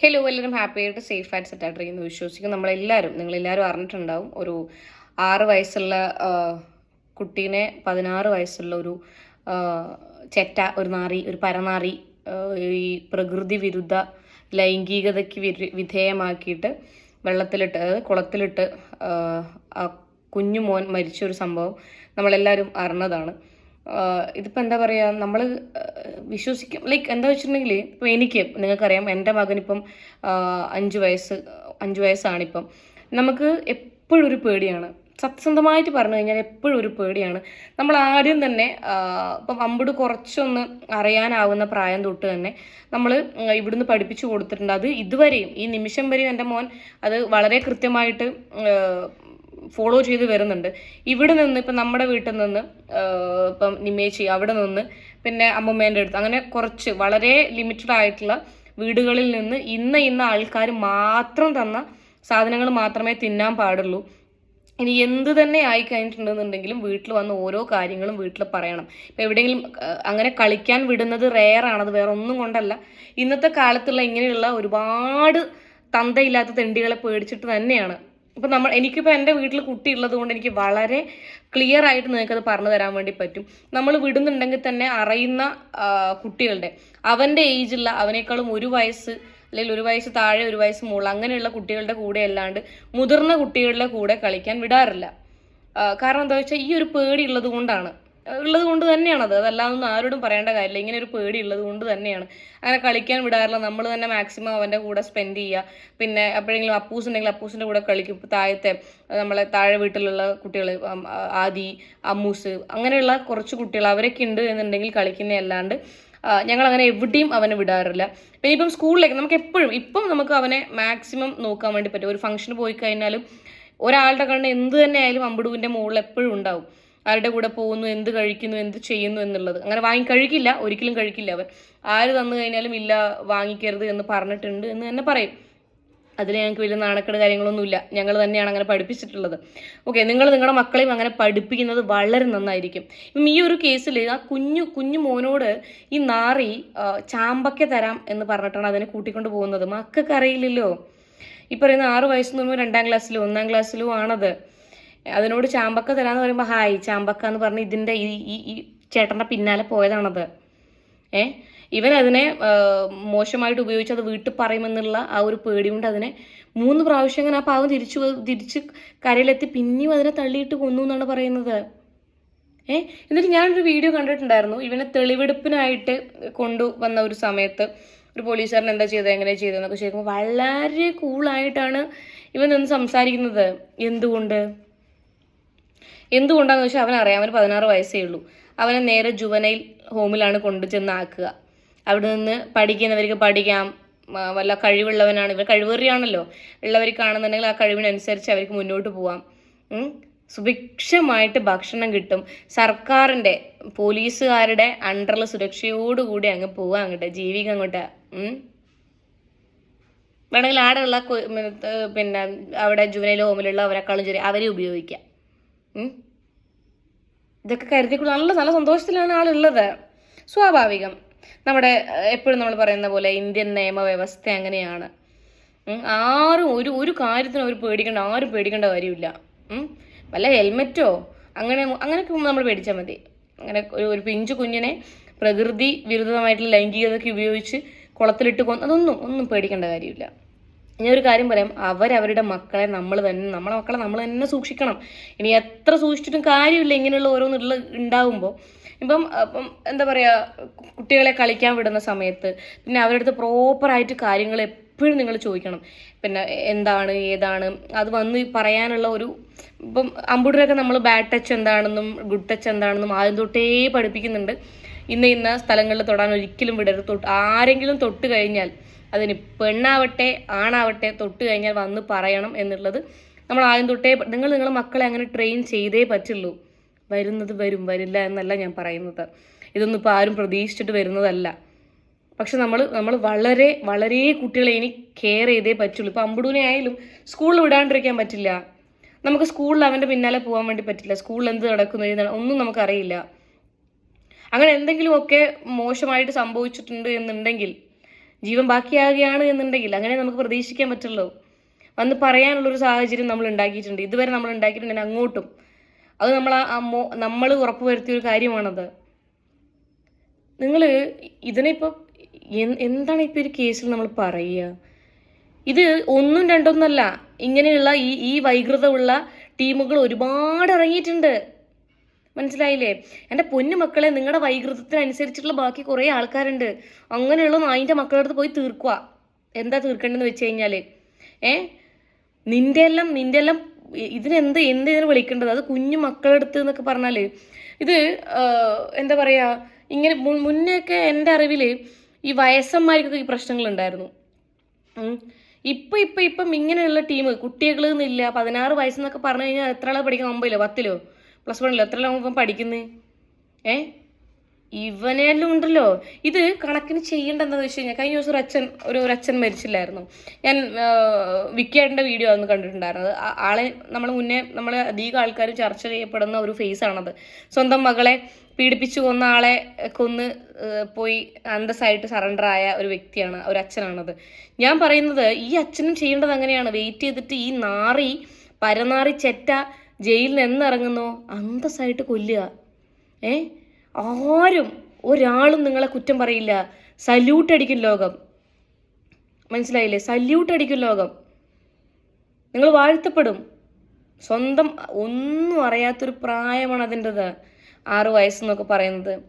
Hello എല്ലാവരും happy ആയിട്ട് safe ആയിട്ട് സെറ്റ് ആയിട്ടിരിക്കുന്നു വിശ്വസിക്കും. നമ്മളെല്ലാവരും നിങ്ങളെല്ലാവരും അറിഞ്ഞിട്ടുണ്ടാവും. ഒരു ആറ് വയസ്സുള്ള കുട്ടീനെ പതിനാറ് വയസ്സുള്ള ഒരു ചെറ്റ ഒരു നാറി ഒരു പരനാറി ഈ പ്രകൃതി വിരുദ്ധ ലൈംഗികതയ്ക്ക് വിധേയമാക്കിയിട്ട് വെള്ളത്തിലിട്ട് അതായത് കുളത്തിലിട്ട് കുഞ്ഞു മോൻ മരിച്ച ഒരു സംഭവം നമ്മളെല്ലാവരും അറിഞ്ഞതാണ്. ഇതിപ്പോൾ എന്താ പറയുക നമ്മൾ വിശ്വസിക്കും ലൈക്ക് എന്താ വെച്ചിട്ടുണ്ടെങ്കിൽ ഇപ്പോൾ എനിക്ക് നിങ്ങൾക്കറിയാം എന്റെ മകനിപ്പം അഞ്ച് വയസ്സ് അഞ്ച് വയസ്സാണിപ്പം. നമുക്ക് എപ്പോഴും ഒരു പേടിയാണ്. സത്യസന്ധമായിട്ട് പറഞ്ഞു കഴിഞ്ഞാൽ എപ്പോഴും ഒരു പേടിയാണ്. നമ്മൾ ആദ്യം തന്നെ ഇപ്പം അമ്പുട് കുറച്ചൊന്ന് അറിയാനാവുന്ന പ്രായം തൊട്ട് തന്നെ നമ്മൾ ഇവിടുന്ന് പഠിപ്പിച്ചു കൊടുത്തിട്ടുണ്ട്. അത് ഇതുവരെയും ഈ നിമിഷം വരെയും എന്റെ മോൻ അത് വളരെ കൃത്യമായിട്ട് ഫോളോ ചെയ്ത് വരുന്നുണ്ട്. ഇവിടെ നിന്ന് ഇപ്പം നമ്മുടെ വീട്ടിൽ നിന്ന് ഇപ്പം നിമേച്ചി അവിടെ നിന്ന് പിന്നെ അമ്മമ്മേന്റെ അടുത്ത് അങ്ങനെ കുറച്ച് വളരെ ലിമിറ്റഡ് ആയിട്ടുള്ള വീടുകളിൽ നിന്ന് ഇന്ന ഇന്ന ആൾക്കാർ മാത്രം തന്ന സാധനങ്ങൾ മാത്രമേ തിന്നാൻ പാടുള്ളൂ. ഇനി എന്ത് തന്നെ ആയി കഴിഞ്ഞിട്ടുണ്ടെന്നുണ്ടെങ്കിലും വീട്ടിൽ വന്ന് ഓരോ കാര്യങ്ങളും വീട്ടിൽ പറയണം. ഇപ്പം എവിടെയെങ്കിലും അങ്ങനെ കളിക്കാൻ വിടുന്നത് റെയറാണ് അത് വേറെ ഒന്നും കൊണ്ടല്ല. ഇന്നത്തെ കാലത്തുള്ള ഇങ്ങനെയുള്ള ഒരുപാട് തന്തയില്ലാത്ത തെണ്ടികളെ പേടിച്ചിട്ട് തന്നെയാണ് ഇപ്പം നമ്മൾ എനിക്കിപ്പോൾ എന്റെ വീട്ടിൽ കുട്ടി ഉള്ളത് കൊണ്ട് എനിക്ക് വളരെ ക്ലിയർ ആയിട്ട് നിങ്ങൾക്കത് പറഞ്ഞു തരാൻ വേണ്ടി പറ്റും. നമ്മൾ വിടുന്നുണ്ടെങ്കിൽ തന്നെ അറിയുന്ന കുട്ടികളുടെ അവന്റെ ഏജുള്ള അവനേക്കാളും ഒരു വയസ്സ് അല്ലെങ്കിൽ ഒരു വയസ്സ് താഴെ ഒരു വയസ്സ് മുകളിൽ അങ്ങനെയുള്ള കുട്ടികളുടെ കൂടെ അല്ലാണ്ട് മുതിർന്ന കുട്ടികളുടെ കൂടെ കളിക്കാൻ വിടാറില്ല. കാരണം എന്താ വെച്ചാൽ ഈ ഒരു പേടി ഉള്ളത് കൊണ്ടാണ്. ഉള്ളത് കൊണ്ട് തന്നെയാണത്. അതല്ലാതൊന്നും ആരോടും പറയേണ്ട കാര്യമില്ല. ഇങ്ങനെ ഒരു പേടി ഉള്ളത് കൊണ്ട് തന്നെയാണ്. അങ്ങനെ കളിക്കാൻ വിടാറില്ല. നമ്മൾ തന്നെ മാക്സിമം അവന്റെ കൂടെ സ്പെൻഡ് ചെയ്യുക. പിന്നെ എപ്പോഴെങ്കിലും അപ്പൂസ് ഉണ്ടെങ്കിൽ അപ്പൂസിന്റെ കൂടെ കളിക്കും. ഇപ്പോൾ താഴത്തെ നമ്മളെ താഴെ വീട്ടിലുള്ള കുട്ടികൾ ആദി അമ്മൂസ് അങ്ങനെയുള്ള കുറച്ച് കുട്ടികൾ അവരൊക്കെ ഉണ്ട് എന്നുണ്ടെങ്കിൽ കളിക്കുന്ന അല്ലാണ്ട് ഞങ്ങൾ അങ്ങനെ എവിടെയും അവനെ വിടാറില്ല. പിന്നെ ഇപ്പം സ്കൂളിലേക്ക് നമുക്ക് എപ്പോഴും ഇപ്പം നമുക്ക് അവനെ മാക്സിമം നോക്കാൻ വേണ്ടി പറ്റും. ഒരു ഫംഗ്ഷന് പോയി കഴിഞ്ഞാലും ഒരാളുടെ കണ്ണ് എന്ത് തന്നെ ആയാലും അമ്പിടുവിന്റെ മുകളിൽ എപ്പോഴും ഉണ്ടാവും. ആരുടെ കൂടെ പോകുന്നു എന്ത് കഴിക്കുന്നു എന്ത് ചെയ്യുന്നു എന്നുള്ളത്. അങ്ങനെ വാങ്ങി കഴിക്കില്ല ഒരിക്കലും കഴിക്കില്ല അവൻ. ആര് തന്നു കഴിഞ്ഞാലും ഇല്ല വാങ്ങിക്കരുത് എന്ന് പറഞ്ഞിട്ടുണ്ട് എന്ന് തന്നെ പറയും. അതിൽ ഞങ്ങൾക്ക് വലിയ നാണക്കേട് കാര്യങ്ങളൊന്നുമില്ല. ഞങ്ങൾ തന്നെയാണ് അങ്ങനെ പഠിപ്പിച്ചിട്ടുള്ളത്. ഓക്കെ നിങ്ങൾ നിങ്ങളുടെ മക്കളെയും അങ്ങനെ പഠിപ്പിക്കുന്നത് വളരെ നന്നായിരിക്കും. ഇപ്പം ഈ ഒരു കേസിൽ ആ കുഞ്ഞു കുഞ്ഞു മോനോട് ഈ നാറി ചാമ്പക്ക തരാം എന്ന് പറഞ്ഞിട്ടാണ് അതിനെ കൂട്ടിക്കൊണ്ട് പോകുന്നത്. മക്കൾക്ക് അറിയില്ലല്ലോ. ഈ പറയുന്ന ആറ് വയസ്സെന്ന് പറയുമ്പോൾ രണ്ടാം ക്ലാസ്സിലോ ഒന്നാം ക്ലാസ്സിലും ആണത്. അതിനോട് ചാമ്പക്ക തരാന്ന് പറയുമ്പോൾ ഹായ് ചാമ്പക്ക എന്ന് പറഞ്ഞ് ഇതിന്റെ ഈ ഈ- ചേട്ടന്റെ പിന്നാലെ പോയതാണത്. ഏ? ഇവൻ അതിനെ മോശമായിട്ട് ഉപയോഗിച്ച് അത് വീട്ടിൽ പറയുമെന്നുള്ള ആ ഒരു പേടി കൊണ്ട് അതിനെ മൂന്ന് പ്രാവശ്യം അങ്ങനെ ആ പാവം തിരിച്ചു തിരിച്ച് കരയിലെത്തി പിന്നെയും അതിനെ തള്ളിയിട്ട് കൊന്നു എന്നാണ് പറയുന്നത്. ഏ? എന്നിട്ട് ഞാനൊരു വീഡിയോ കണ്ടിട്ടുണ്ടായിരുന്നു. ഇവനെ തെളിവെടുപ്പിനായിട്ട് കൊണ്ടുവന്ന ഒരു സമയത്ത് ഒരു പോലീസുകാരൻ എന്താ ചെയ്തത് എങ്ങനെ ചെയ്തതെന്നൊക്കെ ചോദിക്കുമ്പോൾ വളരെ കൂളായിട്ടാണ് ഇവൻ നിന്ന് സംസാരിക്കുന്നത്. എന്തുകൊണ്ട്? എന്തുകൊണ്ടാന്ന് വെച്ചാൽ അവനറിയാം അവന് പതിനാറ് വയസ്സേ ഉള്ളൂ. അവനെ നേരെ ജുവനൈൽ ഹോമിലാണ് കൊണ്ടു ചെന്ന് ആക്കുക അവിടെ നിന്ന് പഠിക്കുന്നവർക്ക് പഠിക്കാം. വല്ല കഴിവുള്ളവനാണ്. ഇവർ കഴിവേറിയാണല്ലോ. ഉള്ളവർക്കാണെന്നുണ്ടെങ്കിൽ ആ കഴിവിനനുസരിച്ച് അവർക്ക് മുന്നോട്ട് പോവാം. സുഭിക്ഷമായിട്ട് ഭക്ഷണം കിട്ടും. സർക്കാരിന്റെ പോലീസുകാരുടെ അണ്ടറിൽ സുരക്ഷയോടുകൂടി അങ്ങ് പോവാം അങ്ങോട്ട്. ജീവിക്കാം അങ്ങോട്ട്. വേണമെങ്കിൽ ആടെയുള്ള പിന്നെ അവിടെ ജുവനൈൽ ഹോമിലുള്ള അവരെക്കാളും ചെറിയ അവരെ ഉപയോഗിക്കാം. ഇതൊക്കെ കരുതിക്കൊണ്ട് നല്ല നല്ല സന്തോഷത്തിലാണ് ആളുള്ളത്. സ്വാഭാവികം. നമ്മുടെ എപ്പോഴും നമ്മൾ പറയുന്ന പോലെ ഇന്ത്യൻ നിയമവ്യവസ്ഥ അങ്ങനെയാണ്. ആരും ഒരു ഒരു കാര്യത്തിനും അവർ പേടിക്കേണ്ട ആരും പേടിക്കേണ്ട കാര്യമില്ല. വല്ല ഹെൽമെറ്റോ അങ്ങനെ അങ്ങനെയൊക്കെ നമ്മൾ പേടിച്ചാൽ മതി. അങ്ങനെ ഒരു ഒരു പിഞ്ചു കുഞ്ഞിനെ പ്രകൃതി വിരുദ്ധമായിട്ടുള്ള ലൈംഗികതയ്ക്ക് ഉപയോഗിച്ച് കുളത്തിലിട്ട് കൊന്ന് അതൊന്നും ഒന്നും പേടിക്കേണ്ട കാര്യമില്ല. ഞാൻ ഒരു കാര്യം പറയാം. അവരവരുടെ മക്കളെ നമ്മൾ തന്നെ നമ്മളെ മക്കളെ നമ്മൾ തന്നെ സൂക്ഷിക്കണം. ഇനി എത്ര സൂക്ഷിച്ചിട്ടും കാര്യമില്ല ഇങ്ങനെയുള്ള ഓരോന്നുള്ള ഉണ്ടാവുമ്പോൾ ഇപ്പം അപ്പം എന്താ പറയുക കുട്ടികളെ കളിക്കാൻ വിടുന്ന സമയത്ത് പിന്നെ അവരുടെ അടുത്ത് പ്രോപ്പറായിട്ട് കാര്യങ്ങൾ എപ്പോഴും നിങ്ങൾ ചോദിക്കണം. പിന്നെ എന്താണ് ഏതാണ് അത് വന്ന് പറയാനുള്ള ഒരു ഇപ്പം അമ്പുടരൊക്കെ നമ്മൾ ബാഡ് ടച്ച് എന്താണെന്നും ഗുഡ് ടച്ച് എന്താണെന്നും ആദ്യം തൊട്ടേ പഠിപ്പിക്കുന്നുണ്ട്. ഇന്ന ഇന്ന സ്ഥലങ്ങളിൽ തൊടാൻ ഒരിക്കലും വിടരുത്. തൊട്ട് ആരെങ്കിലും തൊട്ട് കഴിഞ്ഞാൽ അതിന് പെണ്ണാവട്ടെ ആണാവട്ടെ തൊട്ട് കഴിഞ്ഞാൽ വന്ന് പറയണം എന്നുള്ളത് നമ്മൾ ആദ്യം തൊട്ടേ നിങ്ങൾ നിങ്ങളുടെ മക്കളെ അങ്ങനെ ട്രെയിൻ ചെയ്തേ പറ്റുള്ളൂ. വരുന്നത് വരും വരില്ല എന്നല്ല ഞാൻ പറയുന്നത്. ഇതൊന്നും ഇപ്പോൾ ആരും പ്രതീക്ഷിച്ചിട്ട് വരുന്നതല്ല. പക്ഷെ നമ്മൾ നമ്മൾ വളരെ വളരെ കുട്ടികളെ ഇനി കെയർ ചെയ്തേ പറ്റുള്ളൂ. ഇപ്പോൾ അമ്പുടൂനെ ആയാലും സ്കൂളിൽ വിടാണ്ടിരിക്കാൻ പറ്റില്ല. നമുക്ക് സ്കൂളിൽ അവന്റെ പിന്നാലെ പോകാൻ വേണ്ടി പറ്റില്ല. സ്കൂളിൽ എന്ത് നടക്കുന്നു ഒന്നും നമുക്കറിയില്ല. അങ്ങനെ എന്തെങ്കിലുമൊക്കെ മോശമായിട്ട് സംഭവിച്ചിട്ടുണ്ട് എന്നുണ്ടെങ്കിൽ ജീവൻ ബാക്കിയാകുകയാണ് എന്നുണ്ടെങ്കിൽ അങ്ങനെ നമുക്ക് പ്രതീക്ഷിക്കാൻ പറ്റുള്ളൂ. വന്ന് പറയാനുള്ളൊരു സാഹചര്യം നമ്മൾ ഉണ്ടാക്കിയിട്ടുണ്ട്. ഇതുവരെ നമ്മൾ ഉണ്ടാക്കിയിട്ടുണ്ട് അങ്ങോട്ടും. അത് നമ്മൾ ആ മോ നമ്മൾ ഉറപ്പുവരുത്തിയ ഒരു കാര്യമാണത്. നിങ്ങൾ ഇതിനിപ്പോൾ എന്താണ് ഇപ്പോൾ ഒരു കേസിൽ നമ്മൾ പറയുക? ഇത് ഒന്നും രണ്ടൊന്നല്ല. ഇങ്ങനെയുള്ള ഈ ഈ വൈകൃതമുള്ള ടീമുകൾ ഒരുപാട് ഇറങ്ങിയിട്ടുണ്ട്. മനസ്സിലായില്ലേ? എന്റെ പൊന്നു മക്കളെ നിങ്ങളുടെ വൈകൃതത്തിനനുസരിച്ചിട്ടുള്ള ബാക്കി കുറേ ആൾക്കാരുണ്ട്. അങ്ങനെയുള്ള നായിന്റെ മക്കളുടെ അടുത്ത് പോയി തീർക്കുക എന്താ തീർക്കേണ്ടതെന്ന് വെച്ച് കഴിഞ്ഞാൽ ഏ? നിന്റെ എല്ലാം നിന്റെ എല്ലാം ഇതിനെന്ത് എന്ത് ഇതിന് വിളിക്കേണ്ടത്? അത് കുഞ്ഞു മക്കളുടെ അടുത്ത് എന്നൊക്കെ പറഞ്ഞാൽ ഇത് എന്താ പറയുക ഇങ്ങനെ മു- മുന്നെയൊക്കെ എന്റെ അറിവിൽ ഈ വയസ്സന്മാർക്കൊക്കെ ഈ പ്രശ്നങ്ങളുണ്ടായിരുന്നു. ഇപ്പൊ ഇപ്പൊ ഇപ്പം ഇങ്ങനെയുള്ള ടീം കുട്ടികളിൽ നിന്നില്ല പതിനാറ് വയസ്സെന്നൊക്കെ പറഞ്ഞു കഴിഞ്ഞാൽ എത്ര ആളെ പഠിക്കാൻ ഒമ്പതിലോ പത്തിലോ? പ്ലസ് വണ്ണിലോ എത്ര ഇപ്പം പഠിക്കുന്നത് ഏ? ഇവനെല്ലാം ഉണ്ടല്ലോ. ഇത് കണക്കിന് ചെയ്യേണ്ടതെന്ന് വെച്ച് കഴിഞ്ഞാൽ കഴിഞ്ഞ ദിവസം അച്ഛൻ ഒരു അച്ഛൻ മരിച്ചില്ലായിരുന്നു. ഞാൻ വിക്കിയാടിന്റെ വീഡിയോ അന്ന് കണ്ടിട്ടുണ്ടായിരുന്നത്. ആളെ നമ്മൾ മുന്നേ നമ്മൾ അധികം ആൾക്കാരും ചർച്ച ചെയ്യപ്പെടുന്ന ഒരു ഫേസ് ആണത്. സ്വന്തം മകളെ പീഡിപ്പിച്ചു കൊന്ന ആളെ കൊന്ന് പോയി അന്തസ്സായിട്ട് സറണ്ടർ ആയ ഒരു വ്യക്തിയാണ് ഒരു അച്ഛനാണത്. ഞാൻ പറയുന്നത് ഈ അച്ഛനും ചെയ്യേണ്ടത് അങ്ങനെയാണ്. വെയിറ്റ് ചെയ്തിട്ട് ഈ നാറി പരനാറി ചെറ്റ ജയിലിൽ എന്നിറങ്ങുന്നോ അന്തസ്സായിട്ട് കൊല്ലുക. ഏ? ആരും ഒരാളും നിങ്ങളെ കുറ്റം പറയില്ല. സല്യൂട്ട് അടിക്കും ലോകം. മനസ്സിലായില്ലേ? സല്യൂട്ട് അടിക്കും ലോകം. നിങ്ങൾ വാഴ്ത്തപ്പെടും. സ്വന്തം ഒന്നും അറിയാത്തൊരു പ്രായമാണ് അതിന്റെത്. ആറ് വയസ്സെന്നൊക്കെ പറയുന്നത്.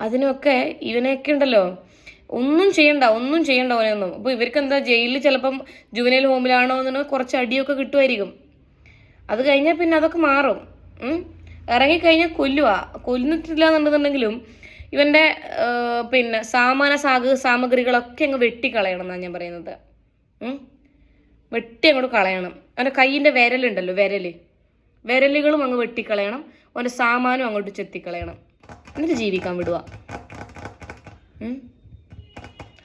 അതിനൊക്കെ ഇവനെയൊക്കെ ഉണ്ടല്ലോ. ഒന്നും ചെയ്യണ്ട ഒന്നും ചെയ്യണ്ട അവനൊന്നും അപ്പോൾ ഇവർക്ക് എന്താ ജയിലിൽ ചിലപ്പം ജുവനൈൽ ഹോമിലാണോ എന്ന് കുറച്ച് അടിയൊക്കെ കിട്ടുമായിരിക്കും. അത് കഴിഞ്ഞാൽ പിന്നെ അതൊക്കെ മാറും. ഇറങ്ങിക്കഴിഞ്ഞാൽ കൊല്ലുക കൊല്ലുന്നിട്ടില്ല എന്നുണ്ടെന്നുണ്ടെങ്കിലും ഇവന്റെ പിന്നെ സാമാന സാഗ സാമഗ്രികളൊക്കെ അങ്ങ് വെട്ടിക്കളയണം എന്നാണ് ഞാൻ പറയുന്നത്. വെട്ടി അങ്ങോട്ട് കളയണം. അവന്റെ കയ്യിന്റെ വിരലുണ്ടല്ലോ വിരൽ. വിരലുകളും അങ്ങ് വെട്ടിക്കളയണം. അവന്റെ സാമാനും അങ്ങോട്ട് ചെത്തിക്കളയണം. എന്നിട്ട് ജീവിക്കാൻ വിടുക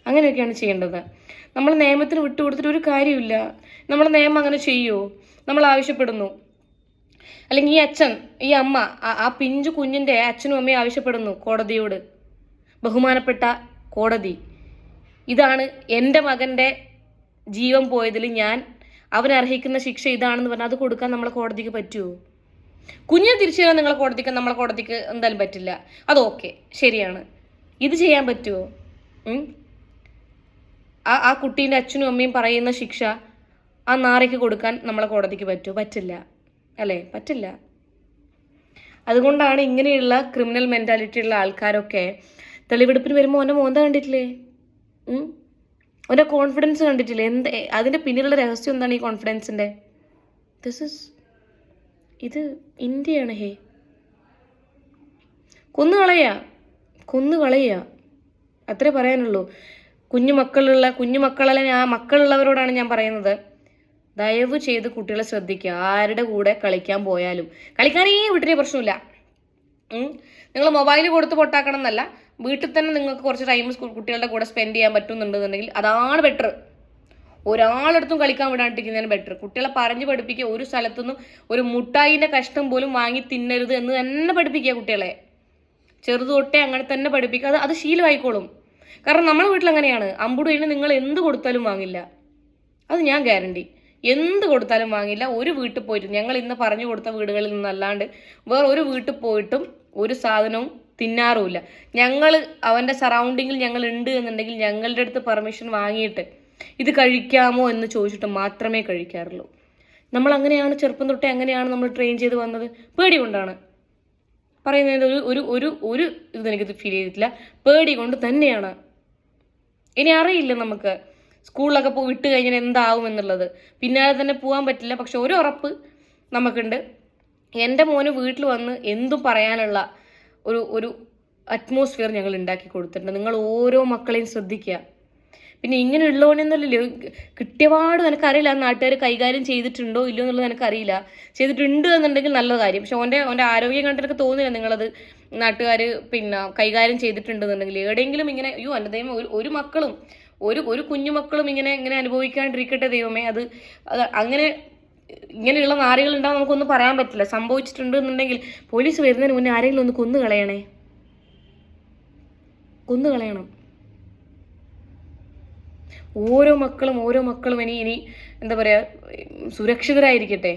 അങ്ങനെയൊക്കെയാണ് ചെയ്യേണ്ടത്. നമ്മൾ നിയമത്തിന് വിട്ടുകൊടുത്തിട്ട് ഒരു കാര്യമില്ല നമ്മൾ നിയമം അങ്ങനെ ചെയ്യുമോ നമ്മൾ ആവശ്യപ്പെടുന്നു. അല്ലെങ്കിൽ ഈ അച്ഛൻ ഈ അമ്മ ആ- പിഞ്ചു കുഞ്ഞിന്റെ അച്ഛനും അമ്മയും ആവശ്യപ്പെടുന്നു കോടതിയോട്. ബഹുമാനപ്പെട്ട കോടതി. ഇതാണ് എന്റെ മകന്റെ ജീവൻ പോയതിൽ ഞാൻ അവന് അർഹിക്കുന്ന ശിക്ഷ ഇതാണെന്ന് പറഞ്ഞാൽ അത് കൊടുക്കാൻ നമ്മളെ കോടതിക്ക് പറ്റുമോ കുഞ്ഞിനെ തിരിച്ചു തരാൻ നിങ്ങളെ കോടതിക്ക് നമ്മളെ കോടതിക്ക് എന്തായാലും പറ്റില്ല. അത് ഓക്കെ ശരിയാണ്. ഇത് ചെയ്യാൻ പറ്റുമോ? ആ ആ കുട്ടീന്റെ അച്ഛനും അമ്മയും പറയുന്ന ശിക്ഷ ആ നാറയ്ക്ക് കൊടുക്കാൻ നമ്മളെ കോടതിക്ക് പറ്റുമോ പറ്റില്ല. അല്ലേ? പറ്റില്ല. അതുകൊണ്ടാണ് ഇങ്ങനെയുള്ള ക്രിമിനൽ മെന്റാലിറ്റി ഉള്ള ആൾക്കാരൊക്കെ തെളിവെടുപ്പിന് വരുമ്പോൾ അവന്റെ മോന്ത കണ്ടിട്ടില്ലേ? അവന്റെ കോൺഫിഡൻസ് കണ്ടിട്ടില്ലേ? എന്ത് അതിന്റെ പിന്നിലുള്ള രഹസ്യം എന്താണ് ഈ കോൺഫിഡൻസിന്റെ ദിസ് ഇസ് ഇത് ഇന്ത്യയാണ് ഹേ. കൊന്നു കളയുക കൊന്നു കളയുക അത്രേ പറയാനുള്ളൂ. കുഞ്ഞു മക്കളുള്ള കുഞ്ഞു മക്കളെ ആ മക്കളുള്ളവരോടാണ് ഞാൻ പറയുന്നത്. ദയവ് ചെയ്ത് കുട്ടികളെ ശ്രദ്ധിക്കുക. ആരുടെ കൂടെ കളിക്കാൻ പോയാലും. കളിക്കാനേ വീട്ടിലെ പ്രശ്നമില്ല. നിങ്ങൾ മൊബൈൽ കൊടുത്ത് പൊട്ടാക്കണം എന്നല്ല വീട്ടിൽ തന്നെ നിങ്ങൾക്ക് കുറച്ച് ടൈം കുട്ടികളുടെ കൂടെ സ്പെൻഡ് ചെയ്യാൻ പറ്റുന്നുണ്ടെന്നുണ്ടെങ്കിൽ അതാണ് ബെറ്റർ ഒരാളടുത്തും കളിക്കാൻ വിടാണ്ടിരിക്കുന്നതിന് ബെറ്റർ കുട്ടികളെ പറഞ്ഞു പഠിപ്പിക്കുക. ഒരു സ്ഥലത്തുനിന്നും ഒരു മുട്ടായിന്റെ കഷ്ടം പോലും വാങ്ങി തിന്നരുത് എന്ന് തന്നെ പഠിപ്പിക്കുക കുട്ടികളെ. ചെറുതൊട്ടേ അങ്ങനെ തന്നെ പഠിപ്പിക്കുക. അത് അത് ശീലമായിക്കോളും. കാരണം നമ്മുടെ വീട്ടിൽ അങ്ങനെയാണ്. കഴിഞ്ഞ് നിങ്ങൾ എന്ത് കൊടുത്താലും വാങ്ങില്ല. അത് ഞാൻ ഗ്യാരണ്ടി എന്ത് കൊടുത്താലും വാങ്ങില്ല. ഒരു വീട്ടിൽ പോയിട്ട് ഞങ്ങൾ ഇന്ന് പറഞ്ഞു കൊടുത്ത വീടുകളിൽ നിന്നല്ലാണ്ട് വേറെ ഒരു വീട്ടിൽ പോയിട്ടും ഒരു സാധനവും തിന്നാറുമില്ല ഞങ്ങൾ അവന്റെ സറൗണ്ടിങ്ങിൽ ഞങ്ങൾ ഉണ്ട് എന്നുണ്ടെങ്കിൽ ഞങ്ങളുടെ അടുത്ത് പെർമിഷൻ വാങ്ങിയിട്ട് ഇത് കഴിക്കാമോ എന്ന് ചോദിച്ചിട്ട് മാത്രമേ കഴിക്കാറുള്ളൂ. നമ്മൾ അങ്ങനെയാണ് ചെറുപ്പം തൊട്ടേ അങ്ങനെയാണ് നമ്മൾ ട്രെയിൻ ചെയ്ത് വന്നത്. പേടി കൊണ്ടാണ്. പറയുന്നതിന്റെ ഒരു ഒരു ഒരു ഒരു ഇത് എനിക്ക് ഫീൽ ചെയ്തിട്ടില്ല. പേടി കൊണ്ട് തന്നെയാണ്. ഇനി അറിയില്ല നമുക്ക്. സ്കൂളിലൊക്കെ പോയി വിട്ട് കഴിഞ്ഞാൽ എന്താവും എന്നുള്ളത്. പിന്നാലെ തന്നെ പോകാൻ പറ്റില്ല. പക്ഷെ ഒരു ഉറപ്പ് നമുക്കുണ്ട്. എന്റെ മോന് വീട്ടിൽ വന്ന് എന്തും പറയാനുള്ള ഒരു ഒരു അറ്റ്മോസ്ഫിയർ ഞങ്ങൾ ഉണ്ടാക്കി കൊടുത്തിട്ടുണ്ട്. നിങ്ങൾ ഓരോ മക്കളെയും ശ്രദ്ധിക്കുക. പിന്നെ ഇങ്ങനെ ഉള്ളവനെന്നല്ലല്ലോ. കിട്ടിയപാട് നിനക്കറിയില്ല നാട്ടുകാർ കൈകാര്യം ചെയ്തിട്ടുണ്ടോ ഇല്ലയോ എന്നുള്ളത് നിനക്കറിയില്ല. ചെയ്തിട്ടുണ്ട് എന്നുണ്ടെങ്കിൽ നല്ല കാര്യം. പക്ഷെ ഓന്റെ ഓന്റെ ആരോഗ്യം കണ്ടിട്ട് എനിക്ക് തോന്നില്ല നിങ്ങളത് നാട്ടുകാർ പിന്നെ കൈകാര്യം ചെയ്തിട്ടുണ്ടെന്നുണ്ടെങ്കിൽ എവിടെയെങ്കിലും ഇങ്ങനെ അയ്യോ എന്റെ ദൈവം ഒരു ഒരു മക്കളും ഒരു ഒരു കുഞ്ഞുമക്കളും ഇങ്ങനെ ഇങ്ങനെ അനുഭവിക്കാണ്ടിരിക്കട്ടെ ദൈവമേ. അത് അത് അങ്ങനെ ഇങ്ങനെയുള്ള നാറികൾ ഉണ്ടാവും നമുക്കൊന്നും പറയാൻ പറ്റില്ല. സംഭവിച്ചിട്ടുണ്ട് എന്നുണ്ടെങ്കിൽ പോലീസ് വരുന്നതിന് മുന്നേ ആരെങ്കിലും ഒന്ന് കൊന്നു കളയണേ. കൊന്നു കളയണം. ഓരോ മക്കളും ഓരോ മക്കളും ഇനി ഇനി എന്താ പറയുക സുരക്ഷിതരായിരിക്കട്ടെ?